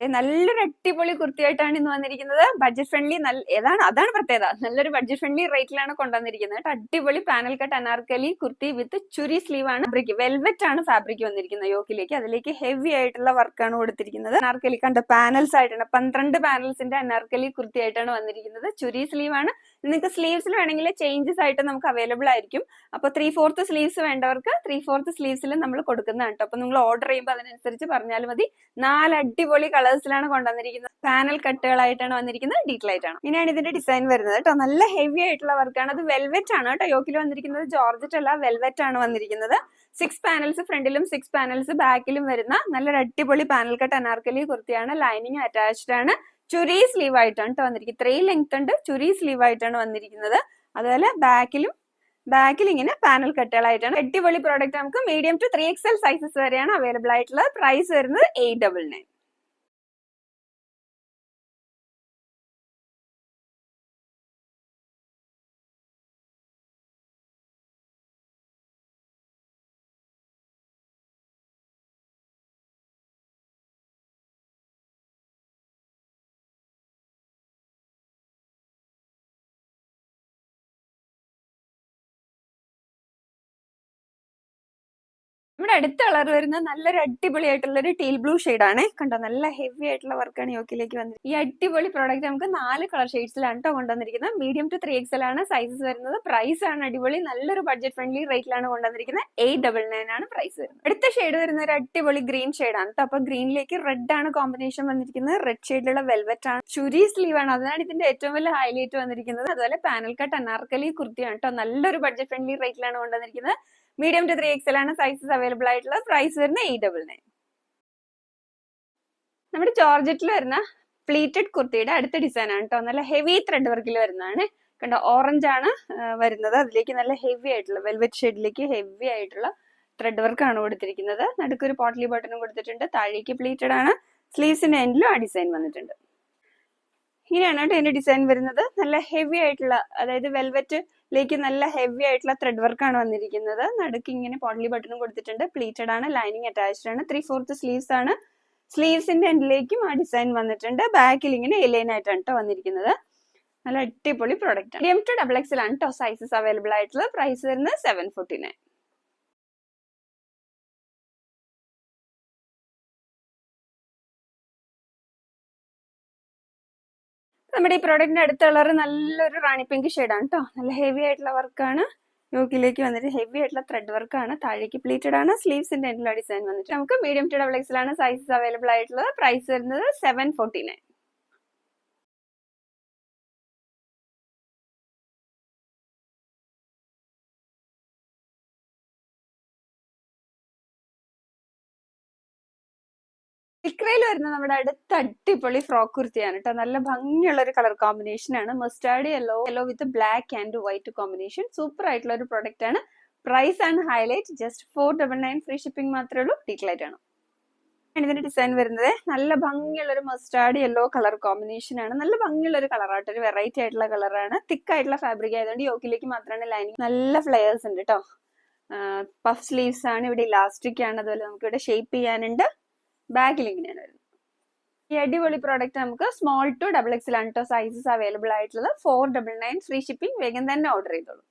നല്ലൊരു അടിപൊളി കുർത്തിയായിട്ടാണ് ഇന്ന് വന്നിരിക്കുന്നത്. ബഡ്ജറ്റ് ഫ്രണ്ട്ലി നല്ല ഏതാണ് അതാണ് പ്രത്യേകത. നല്ലൊരു ബഡ്ജറ്റ് ഫ്രണ്ട്ലി റേറ്റിലാണ് കൊണ്ടുവന്നിരിക്കുന്നത്. കേട്ടോ. അടിപൊളി panel cut Anarkali kurti with churi sleeve ആണ് ഫാബ്രിക് വെൽവെറ്റ് ആണ് ഫാബ്രിക് വന്നിരിക്കുന്നത് യോക്കിലേക്ക്. അതിലേക്ക് ഹെവി ആയിട്ടുള്ള വർക്കാണ് കൊടുത്തിരിക്കുന്നത്. അനാർക്കലി കണ്ട പാനൽസ് ആയിട്ടാണ് പന്ത്രണ്ട് പാനൽസിന്റെ അനാർക്കലി കുർത്തി ആയിട്ടാണ് വന്നിരിക്കുന്നത്. ചുരി സ്ലീവ് ആണ് നിങ്ങൾക്ക് സ്ലീവ്സിൽ വേണമെങ്കിൽ ചേഞ്ചസ് ആയിട്ട് നമുക്ക് അവൈലബിൾ ആയിരിക്കും. അപ്പോൾ ത്രീ ഫോർത്ത് സ്ലീവ്സ് വേണ്ടവർക്ക് ത്രീ ഫോർത്ത് സ്ലീവ്സിൽ നമ്മൾ കൊടുക്കുന്നതാണ് കേട്ടോ. അപ്പൊ നിങ്ങൾ ഓർഡർ ചെയ്യുമ്പോൾ അതിനനുസരിച്ച് പറഞ്ഞാൽ മതി. നാല് അടിപൊളി കളേഴ്സിലാണ് കൊണ്ടുവന്നിരിക്കുന്നത്. പാനൽ കട്ടുകളായിട്ടാണ് വന്നിരിക്കുന്നത്. ഡീറ്റെയിൽ ആയിട്ടാണ്. ഇനിയാണ് ഇതിന്റെ ഡിസൈൻ വരുന്നത് കേട്ടോ. നല്ല ഹെവി ആയിട്ടുള്ള വർക്കാണ് അത് വെൽവെറ്റ് ആണ് കേട്ടോ. യോക്കിൽ വന്നിരിക്കുന്നത് ജോർജറ്റ് അല്ല വെൽവെറ്റ് ആണ് വന്നിരിക്കുന്നത്. സിക്സ് പാനൽസ് ഫ്രണ്ടിലും സിക്സ് പാനൽസ് ബാക്കിലും വരുന്ന നല്ലൊരു അടിപൊളി പാനൽ കട്ട് അനാർക്കലി കുർത്തിയാണ്. ലൈനിങ് അറ്റാച്ച്ഡ് ആണ്. ചുരി സ്ലീവ് ആയിട്ടാണ് കേട്ടോ വന്നിരിക്കുന്നത്. ഇത്രയും ലെങ്ത് ഉണ്ട്. ചുരി സ്ലീവ് ആയിട്ടാണ് വന്നിരിക്കുന്നത്. അതുപോലെ ബാക്കിലും ബാക്കിൽ ഇങ്ങനെ പാനൽ കട്ടുകളായിട്ടാണ്. അടിപൊളി പ്രോഡക്റ്റ് നമുക്ക് medium to three XL sizes വരെയാണ് അവൈലബിൾ ആയിട്ടുള്ളത്. പ്രൈസ് വരുന്നത് എയ്റ്റ് ഡബിൾ നയൻ നമ്മുടെ അടുത്ത കളർ വരുന്ന നല്ലൊരു അടിപൊളിയായിട്ടുള്ള ഒരു ടീൽ ബ്ലൂ ആണ്. കണ്ടോ നല്ല ഹെവി ആയിട്ടുള്ള വർക്കാണ് യോക്കിലേക്ക് വന്നത് ഈ അടിപൊളി പ്രോഡക്റ്റ് നമുക്ക് നാല് കളർ ഷെയ്ഡ്സിലാണ് കേട്ടോ കൊണ്ടുവന്നിരിക്കുന്നത്. മീഡിയം ടു ത്രീ എക്സൽ ആണ് സൈസസ് വരുന്നത്. പ്രൈസ് ആണ് അടിപൊളി. നല്ലൊരു ബഡ്ജറ്റ് ഫ്രണ്ട്ലി റേറ്റിലാണ് കൊണ്ടുവന്നിരിക്കുന്നത്. എയ്റ്റ് ഡബിൾ നയൻ ആണ് പ്രൈസ് വരുന്നത്. അടുത്ത ഷെയ്ഡ് വരുന്ന ഒരു അടിപൊളി ഗ്രീൻ ആണ് കേട്ടോ അപ്പൊ ഗ്രീനിലേക്ക് റെഡ് ആണ് കോമ്പിനേഷൻ വന്നിരിക്കുന്നത്. റെഡ് ഷെയ്ഡിലുള്ള വെൽവെറ്റ് ആണ്. ചുരി സ്ലീവ് ആണ്. അതാണ് ഇതിന്റെ ഏറ്റവും വലിയ ഹൈലൈറ്റ് വന്നിരിക്കുന്നത്. അതുപോലെ പാനൽ കട്ട് അനാർക്കലി കുർത്തിയാണ് കേട്ടോ നല്ലൊരു ബഡ്ജറ്റ് ഫ്രണ്ട്ലി റേറ്റിലാണ് കൊണ്ടുവന്നിരിക്കുന്നത്. മീഡിയം ടു ത്രീ എക്സൽ ആണ് സൈസസ് അവൈലബിൾ ആയിട്ടുള്ള. പ്രൈസ് വരുന്ന എയ്റ്റ് ഡബിൾ നയൻ നമ്മുടെ ജോർജറ്റിൽ വരുന്ന പ്ലീറ്റഡ് കുർത്തിയുടെ അടുത്ത ഡിസൈൻ ആണ് കേട്ടോ. നല്ല ഹെവി ത്രെഡ് വർക്കിൽ വരുന്നതാണ്. കണ്ടോ ഓറഞ്ച് ആണ് വരുന്നത്. അതിലേക്ക് നല്ല ഹെവി ആയിട്ടുള്ള വെൽവെറ്റ് ഷെയ്ഡിലേക്ക് ഹെവി ആയിട്ടുള്ള ത്രെഡ് വർക്ക് ആണ് കൊടുത്തിരിക്കുന്നത്. നടുക്കൊരു പോട്ട്ലി ബട്ടണും കൊടുത്തിട്ടുണ്ട്. താഴേക്ക് പ്ലീറ്റഡ് ആണ്. സ്ലീവ്സിന്റെ എൻഡിലും ആ ഡിസൈൻ വന്നിട്ടുണ്ട്. ഇങ്ങനെയാണ് കേട്ടോ ഇതിന്റെ ഡിസൈൻ വരുന്നത്. നല്ല ഹെവി ആയിട്ടുള്ള അതായത് വെൽവെറ്റ് വെൽവെറ്റിലേക്ക് നല്ല ഹെവി ആയിട്ടുള്ള ത്രെഡ് വർക്ക് ആണ് വന്നിരിക്കുന്നത്. നടുക്ക് ഇങ്ങനെ പോട്ടലി ബട്ടണും കൊടുത്തിട്ടുണ്ട്. പ്ലീറ്റഡ് ആണ് ലൈനിങ് അറ്റാച്ച്ഡ് ആണ്. ത്രീ ഫോർത്ത് സ്ലീവ്സ് ആണ്. സ്ലീവ്സിന്റെ എൻഡിലേക്കും ആ ഡിസൈൻ വന്നിട്ടുണ്ട്. ബാക്കിൽ ഇങ്ങനെ എലൈൻ ആയിട്ടാണ് കേട്ടോ വന്നിരിക്കുന്നത്. നല്ല അടിപൊളി പ്രോഡക്റ്റ് ആണ്. എം ടു ഡബിൾ എക്സൽ ആണ് കേട്ടോ സൈസസ് അവൈലബിൾ ആയിട്ടുള്ള പ്രൈസ് വരുന്നത് സെവൻ ഫോർട്ടി നയൻ നമ്മുടെ ഈ പ്രോഡക്റ്റിന്റെ അടുത്ത കളർ നല്ലൊരു റാണി പിങ്ക് ഷെയ്ഡാണ് കേട്ടോ നല്ല ഹെവി ആയിട്ടുള്ള വർക്കാണ് യോക്കിലേക്ക് വന്നിട്ട് ഹെവി ആയിട്ടുള്ള ത്രെഡ് വർക്കാണ് താഴേക്ക് പ്ലീറ്റഡ് ആണ്. സ്ലീവ്സിന്റെ എൻഡിലുള്ള ഡിസൈൻ വന്നിട്ട്. നമുക്ക് മീഡിയം ടു ഡബിൾ എക്സിലാണ് സൈസസ് അവൈലബിൾ ആയിട്ടുള്ളത്. പ്രൈസ് വരുന്നത് സെവൻ ഫോർട്ടി നയൻ ഇക്രയിൽ വരുന്ന നമ്മുടെ അടുത്ത അടിപൊളി ഫ്രോക്ക് കുർത്തിയാണ് കേട്ടോ. നല്ല ഭംഗിയുള്ള ഒരു കളർ കോമ്പിനേഷൻ ആണ്. Mustard yellow yellow with black and white combination super ആയിട്ടുള്ള ഒരു പ്രൊഡക്റ്റ് ആണ്. Price and highlight just four double nine free shipping മാത്രമേ ഉള്ളൂ. ഡീറ്റെയിൽ ആണ് ഇതിന്റെ ഡിസൈൻ വരുന്നത് നല്ല ഭംഗിയുള്ള ഒരു മസ്റ്റാർഡ് യെല്ലോ കളർ കോമ്പിനേഷൻ ആണ്. നല്ല ഭംഗിയുള്ള ഒരു കളറായിട്ട് ഒരു വെറൈറ്റി ആയിട്ടുള്ള കളറാണ് തിക്ക് ആയിട്ടുള്ള ഫാബ്രിക് ആയതുകൊണ്ട് യോക്കിലേക്ക് മാത്രമാണ് ലൈനിങ് നല്ല ഫ്ലെയേഴ്സ് ഉണ്ട് കേട്ടോ. പഫ് സ്ലീവ്സ് ആണ്. ഇവിടെ ഇലാസ്റ്റിക് ആണ്. അതുപോലെ നമുക്ക് ഇവിടെ ഷേപ്പ് ചെയ്യാനുണ്ട്. ബാഗിൽ ഇങ്ങനെയാണ് വരുന്നത്. ഈ അടിപൊളി പ്രോഡക്റ്റ് നമുക്ക് സ്മോൾ ടു ഡബിൾ എക്സിലാണ് കേട്ടോ സൈസസ് അവൈലബിൾ ആയിട്ടുള്ളത്. Four double nine free shipping വേഗം തന്നെ ഓർഡർ ചെയ്തോളൂ.